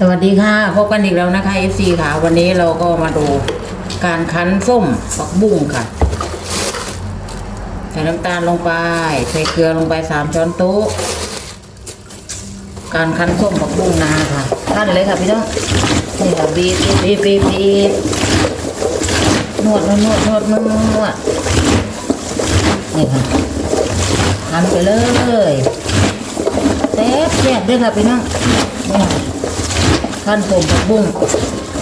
สวัสดีค่ะพบกันอีกแล้วนะคะ FC ค่ะ วันนี้เราก็มาดูการคั้นส้มปักบุ้งค่ะ ใส่น้ำตาลลงไป ใส่เกลือลงไปสามช้อนโต๊ะ การคั้นส้มปักบุ้งนาค่ะคั้นเลยค่ะพี่น้องนี่ค่ะบีบบีบบีบบีบนวดนวดนวดนวดนวดนวดนี่ค่ะคั้นไปเลยแซ่บแซ่บด้วยค่ะพี่น้องนี่ค่ะ ขั้นผมผักบุ้ง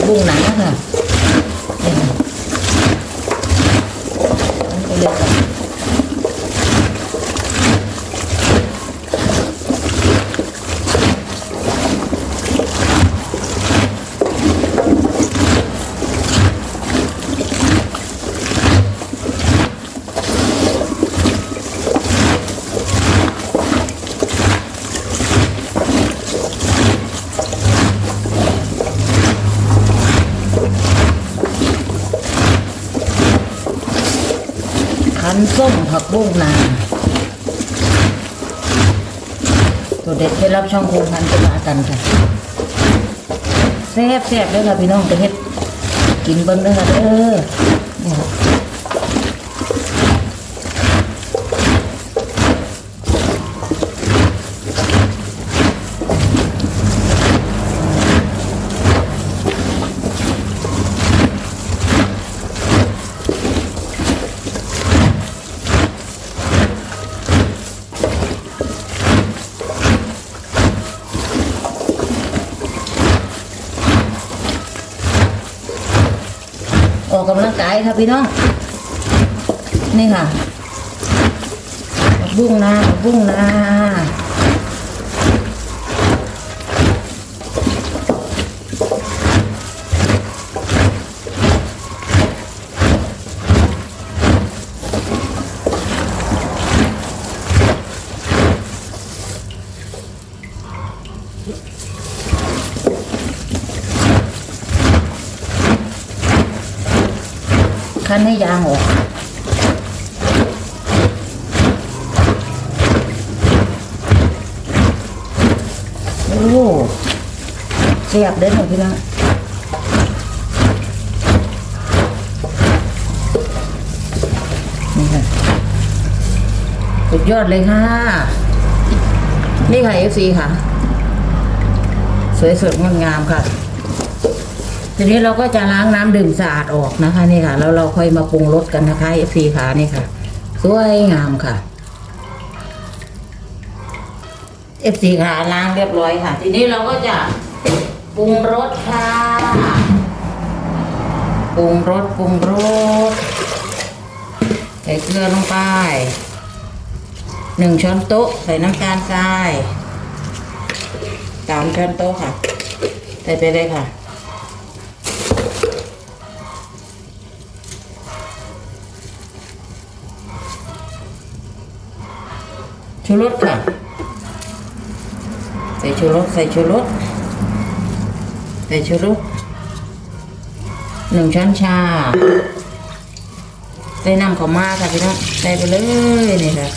บุ้งหนังค่ะนี่ค่ะขั้นไปเลย ค่ะคั้นส้มผักบุ้งนาตัวเด็ดเคล็ดลับช่องโครงพันจะมากันค่ะแซ่บแซ่บเลยค่ะพี่น้องจะเฮ็ดกินเบิ้งเด้อค่ะเออ ออกกำลังกายค่ะพี่น้อง นี่ค่ะบุ้งนาบุ้งนา คั้นให้ยางออกโอ้เสียบเด้หน่อยพี่น้องนี่ค่ะสุดยอดเลยค่ะ นี่ค่ะ FC ค่ะ สวยสดงดงามค่ะ ทีนี้เราก็จะล้างน้ำดื่มสะอาดออกนะคะนี่ค่ะแล้วเราค่อยมาปรุงรสกันนะคะ FC ค่ะนี่ค่ะ สวยงามค่ะ FC ค่ะล้างเรียบร้อยค่ะ ทีนี้เราก็จะปรุงรสค่ะปรุงรสปรุงรสใส่เกลือลงไปหนึ่งช้อนโต๊ะใส่น้ำตาลทรายสามช้อนโต๊ะค่ะ ใส่ไปเลยค่ะ ชูรสค่ะ ใส่ชูรสใส่ชูรสใส่ชูรสหนึ่งช้อนชาใส่น้ำขาวมาค่ะพี่น้องใส่ไปเลยนี่ค่ะ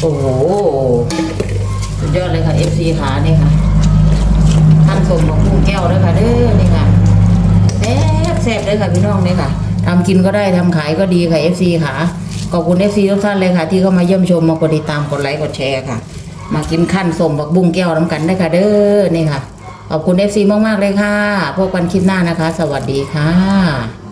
โอ้โหสุดยอดเลยค่ะ FC ขานี่ค่ะท่านสมของกุ้งแก้วด้วยค่ะเด้อนี่ค่ะแซ่บแซ่บเลยค่ะพี่น้องนี่ค่ะทำกินก็ได้ทำขายก็ดีค่ะ FC ค่ะข ขอบคุณ FC ทุกท่านเลยค่ะ ที่เข้ามาเยี่ยมชมมากดติดตามกดไลค์กดแชร์ค่ะ มากินขั้นสมบักบุ้งแก้วน้ำกันได้ค่ะเด้อนี่ค่ะขอบคุณ FC มากๆเลยค่ะพบกันคลิปหน้านะคะ สวัสดีค่ะ